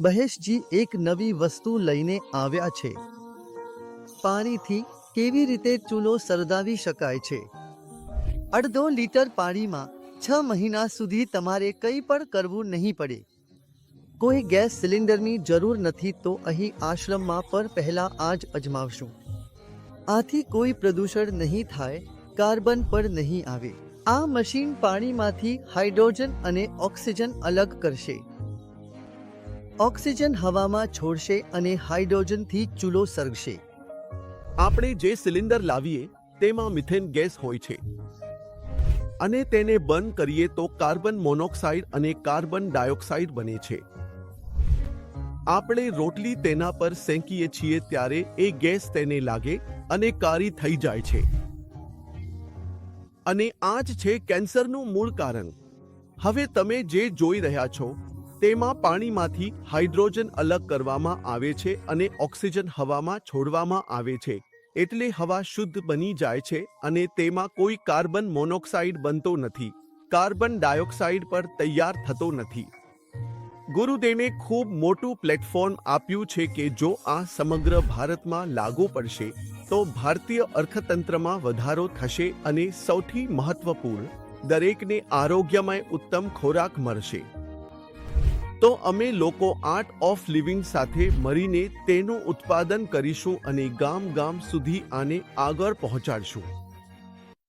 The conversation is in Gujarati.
મહેશજી એક નવી વસ્તુ લઈને આવ્યા છે. પાણીથી કેવી રીતે ચૂલો સળગાવી શકાય છે? અડધો લીટર પાણીમાં છ મહિના સુધી તમારે કંઈ પણ કરવું નહીં પડે. કોઈ ગેસ સિલિન્ડરની જરૂર નથી તો અહીં આશ્રમમાં પર પહેલા આ જ અજમાવશું. આથી કોઈ પ્રદૂષણ નહીં થાય, કાર્બન પર નહીં આવે. આ મશીન પાણીમાંથી હાઇડ્રોજન અને ઓક્સિજન અલગ કરશે. ઓક્સિજન હવામાં છોડશે અને હાઇડ્રોજનથી ચૂલો સળગશે. આપણે જે સિલિન્ડર લાવીએ, તેમાં મિથેન ગેસ હોય છે. અને તેને બંધ કરીએ તો કાર્બન મોનોક્સાઇડ અને કાર્બન ડાયોક્સાઇડ બને છે. આપણે રોટલી તેના પર સેંકીએ છીએ ત્યારે એ ગેસ તેને લાગે અને કારી થઈ જાય છે. અને આ જ છે કેન્સરનું મૂળ કારણ. હવે તમે જે જોઈ રહ્યા છો તેમાં પાણીમાંથી હાઇડ્રોજન અલગ કરવામાં આવે છે અને ઓક્સિજન હવામાં છોડવામાં આવે છે. એટલે હવા શુદ્ધ બની જાય છે અને તેમાં કોઈ કાર્બન મોનોક્સાઇડ બનતો નથી. કાર્બન ડાયોક્સાઇડ પર તૈયાર થતો નથી. ગુરુદેવે ખૂબ મોટું પ્લેટફોર્મ આપ્યું છે કે જો આ સમગ્ર ભારતમાં લાગુ પડશે, તો ભારતીય અર્થતંત્રમાં વધારો થશે અને સૌથી મહત્વપૂર્ણ, દરેકને આરોગ્યમય ઉત્તમ ખોરાક મળશે. તો અમે લોકો આર્ટ ઓફ લિવિંગ સાથે મળીને તેનું ઉત્પાદન કરીશું અને ગામ ગામ સુધી આને આગળ પહોંચાડશું.